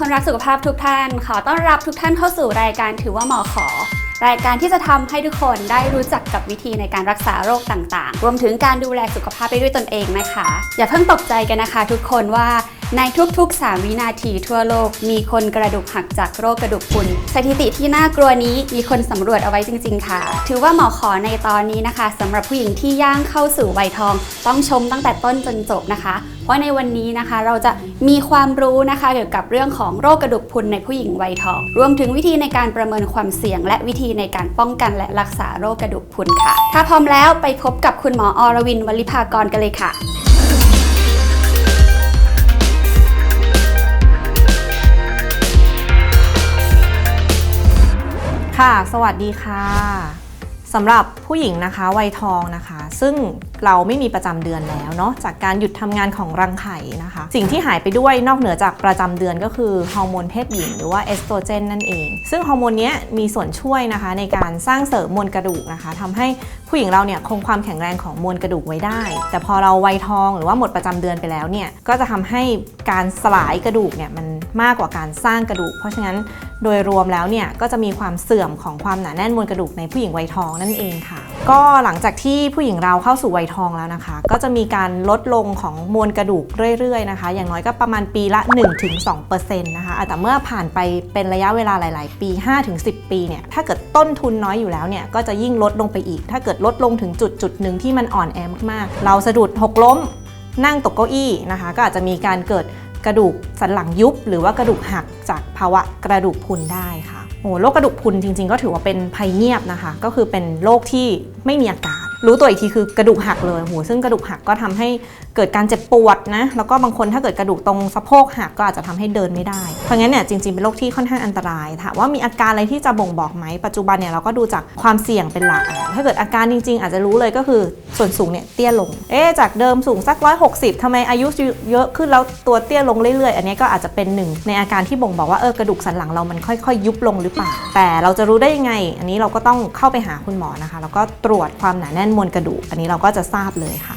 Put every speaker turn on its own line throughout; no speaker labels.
วัสดีค่ะคนรักสุขภาพทุกท่าน ขอต้อนรับทุกท่านเข้าสู่รายการถือว่าหมอขอ รายการที่จะทำให้ทุกคนได้รู้จักกับวิธีในการรักษาโรคต่างๆ รวมถึงการดูแลสุขภาพไปด้วยตนเองนะคะ อย่าเพิ่งตกใจกันนะคะ ทุกคนว่า ในทุกๆ 3 วินาทีทั่วโลก มีคนกระดูกหักจากโรคกระดูกพรุน สถิติที่น่ากลัวนี้มีคนสำรวจเอาไว้จริง ๆ ค่ะ ถือว่าหมอขอในตอนนี้นะคะสำหรับผู้หญิงที่ย่างเข้าสู่วัยทอง ต้องชมตั้งแต่ต้นจนจบนะคะ เพราะในวันนี้นะคะเราจะมีความรู้นะคะเกี่ยวกับเรื่องของโรคกระดูกพรุนในผู้หญิงวัยทอง รวมถึงวิธีในการประเมินความเสี่ยง และวิธีในการป้องกันและรักษาโรคกระดูกพรุนค่ะ ถ้าพร้อมแล้วไปพบกับคุณหมออรวินวลิภากรกันเลยค่ะ
ค่ะ สวัสดีค่ะสำหรับผู้หญิงนะคะวัยทองนะคะ ซึ่งเราไม่มีประจำเดือนแล้วเนาะจากการหยุดทำงานของรังไข่นะคะ สิ่งที่หายไปด้วยนอกเหนือจากประจำเดือนก็คือฮอร์โมนเพศหญิงหรือว่าเอสโตรเจนนั่นเอง ซึ่งฮอร์โมนนี้มีส่วนช่วยนะคะ ในการสร้างเสริมมวลกระดูกนะคะทำให้ผู้หญิงเราเนี่ยคงความแข็งแรงของมวลกระดูกไว้ได้ แต่พอเราวัยทองหรือว่าหมดประจำเดือนไปแล้วเนี่ยก็จะทำให้การสลายกระดูกเนี่ยมัน มากกว่าการสร้างกระดูก เพราะฉะนั้นโดยรวมแล้วเนี่ยก็จะมีความเสื่อมของความหนาแน่นมวลกระดูกในผู้หญิงวัยทองนั่นเองค่ะ ก็หลังจากที่ผู้หญิงเราเข้าสู่วัยทองแล้วนะคะ ก็จะมีการลดลงของมวลกระดูกเรื่อยๆนะคะ อย่างน้อยก็ประมาณปีละ 1-2%นะคะแต่เมื่อผ่านไปเป็นระยะเวลาหลาย ๆ ปี 5-10 ปีเนี่ยถ้าเกิดต้นทุนน้อยอยู่แล้วเนี่ยก็จะยิ่งลดลงไปอีก ถ้าเกิดลดลงถึงจุดจุดหนึ่งที่มันอ่อนแอมากๆ เราสะดุดหกล้มนั่งตกเก้าอี้นะคะ ก็อาจจะมีการเกิด กระดูกสันหลังยุบ หรือว่ากระดูกหักจากภาวะกระดูกพุนได้ค่ะโอ้โรคกระดูกพุนจริงๆ ก็ถือว่าเป็นภัยเงียบนะคะ ก็คือเป็นโรคที่ไม่มีอาการ รู้ตัวอีกทีคือกระดูกหักเลยโหซึ่งกระดูกหักก็ทำให้เกิดการเจ็บปวดนะ แล้วก็บางคนถ้าเกิดกระดูกตรงสะโพกหักก็อาจจะทำให้เดินไม่ได้ เพราะงั้นเนี่ยจริงๆเป็นโรคที่ค่อนข้างอันตราย ถามว่ามีอาการอะไรที่จะบ่งบอกไหม ปัจจุบันเนี่ยเราก็ดูจากความเสี่ยงเป็นหลัก ถ้าเกิดอาการจริง ๆ อาจจะรู้เลยก็คือส่วนสูงเนี่ยเตี้ยลง เอ๊จากเดิมสูงสัก160ทำไมอายุเยอะขึ้นแล้วตัวเตี้ยลงเรื่อยๆ อันนี้ก็อาจจะเป็นหนึ่งในอาการที่บ่งบอกว่าเออกระดูกสันหลังเรามันค่อยๆ ยุบลงหรือเปล่า แต่เราจะรู้ได้ยังไง อันนี้เราก็ต้องเข้าไปหาคุณหมอนะคะ แล้วก็ตรวจความหนาแน่นมวลกระดูกอันนี้เราก็จะทราบเลยค่ะ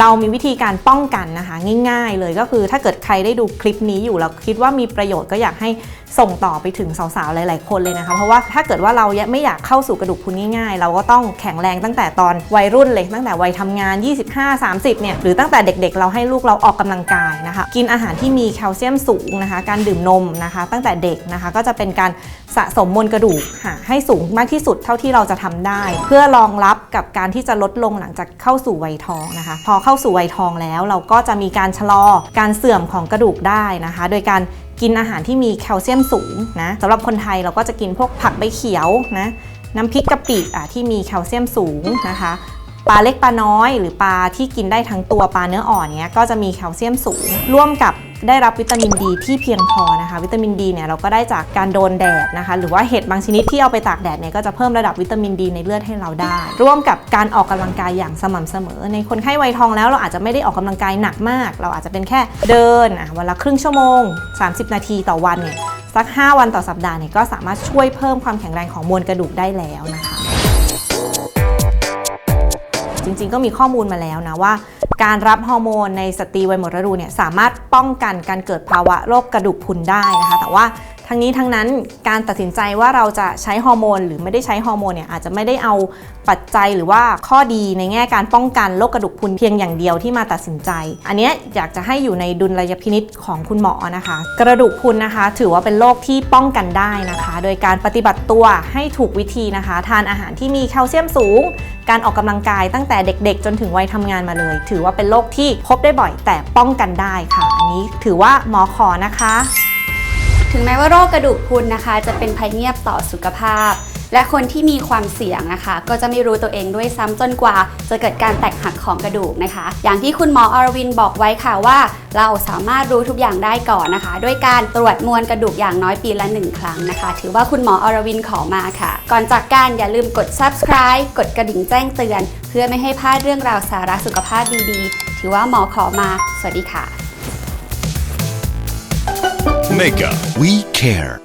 เรามีวิธีการป้องกันนะคะ ง่าย ๆ เลยก็คือถ้าเกิดใครได้ดูคลิปนี้อยู่แล้วคิดว่ามีประโยชน์ก็อยากให้ ส่งต่อไปถึงสาวๆ หลาย ๆ คนเลยนะคะ เพราะว่าถ้าเกิดว่าเราไม่อยากเข้าสู่กระดูกพรุนง่ายๆ เราก็ต้องแข็งแรงตั้งแต่ตอนวัยรุ่นเลยตั้งแต่วัยทำงาน 25-30 เนี่ย หรือตั้งแต่เด็กๆ เราให้ลูกเราออกกำลังกายนะคะ กินอาหารที่มีแคลเซียมสูงนะคะ การดื่มนมนะคะ ตั้งแต่เด็กนะคะก็จะเป็นการสะสมมวลกระดูกหาให้สูงมากที่สุดเท่าที่เราจะทำได้ เพื่อรองรับกับการที่จะลดลงหลังจากเข้าสู่วัยทองนะคะ พอเข้าสู่วัยทองแล้ว เราก็จะมีการชะลอการเสื่อมของกระดูกได้นะคะ โดยการ กินอาหารที่มีแคลเซียมสูงนะสำหรับคนไทยเราก็จะกินพวกผักใบเขียวนะน้ำพริกกะปิอะที่มีแคลเซียมสูงนะคะปลาเล็กปลาน้อยหรือปลาที่กินได้ทั้งตัวปลาเนื้ออ่อนเนี้ยก็จะมีแคลเซียมสูง ร่วมกับ ได้รับวิตามินดีที่เพียงพอนะคะ วิตามินดีเนี่ยเราก็ได้จากการโดนแดดนะคะ หรือว่าเห็ดบางชนิดที่เอาไปตากแดดเนี่ยก็จะเพิ่มระดับวิตามินดีในเลือดให้เราได้ ร่วมกับการออกกำลังกายอย่างสม่ำเสมอ ในคนไข้วัยทองแล้วเราอาจจะไม่ได้ออกกำลังกายหนักมาก เราอาจจะเป็นแค่เดินอะวันละครึ่งชั่วโมง 30 นาทีต่อวันเนี่ยสัก 5 วันต่อสัปดาห์เนี่ยก็สามารถช่วยเพิ่มความแข็งแรงของมวลกระดูกได้แล้วนะคะ จริง ๆ ก็มีข้อมูลมาแล้วนะว่า การรับฮอร์โมนในสตรีวัยหมดฤดูเนี่ยสามารถป้องกันการเกิดภาวะโรคกระดูกพรุนได้นะคะ แต่ว่า ทั้งนี้ทั้งนั้นการตัดสินใจว่าเราจะใช้ฮอร์โมนหรือไม่ได้ใช้ฮอร์โมนเนี่ยอาจจะไม่ได้เอาปัจจัยหรือว่าข้อดีในแง่การป้องกันโรคกระดูกพรุนเพียงอย่างเดียวที่มาตัดสินใจ อันนี้อยากจะให้อยู่ในดุลยพินิษของคุณหมอนะคะ กระดูกพรุนนะคะ ถือว่าเป็นโรคที่ป้องกันได้นะคะ โดยการปฏิบัติตัวให้ถูกวิธีนะคะ ทานอาหารที่มีแคลเซียมสูง การออกกำลังกายตั้งแต่เด็กๆ จนถึงวัยทำงานมาเลย ถือว่าเป็นโรคที่พบได้บ่อยแต่ป้องกันได้ค่ะ อันนี้ถือว่าหมอขอนะคะ
ถึงแม้ว่าโรคกระดูกพรุนนะคะ จะเป็นภัยเงียบต่อสุขภาพ และคนที่มีความเสี่ยงนะคะ ก็จะไม่รู้ตัวเองด้วยซ้ำจนกว่า จะเกิดการแตกหักของกระดูกนะคะ อย่างที่คุณหมออรวินบอกไว้ค่ะว่า เราสามารถรู้ทุกอย่างได้ก่อนนะคะ ด้วยการตรวจมวลกระดูกอย่างน้อยปีละหนึ่งครั้งนะคะ ถือว่าคุณหมออรวินขอมาค่ะ ก่อนจากการอย่าลืมกด subscribe กดกระดิ่งแจ้งเตือน เพื่อไม่ให้พลาดเรื่องราวสาระสุขภาพดีๆ ถือว่าหมอขอมา สวัสดีค่ะ
Mega, we care.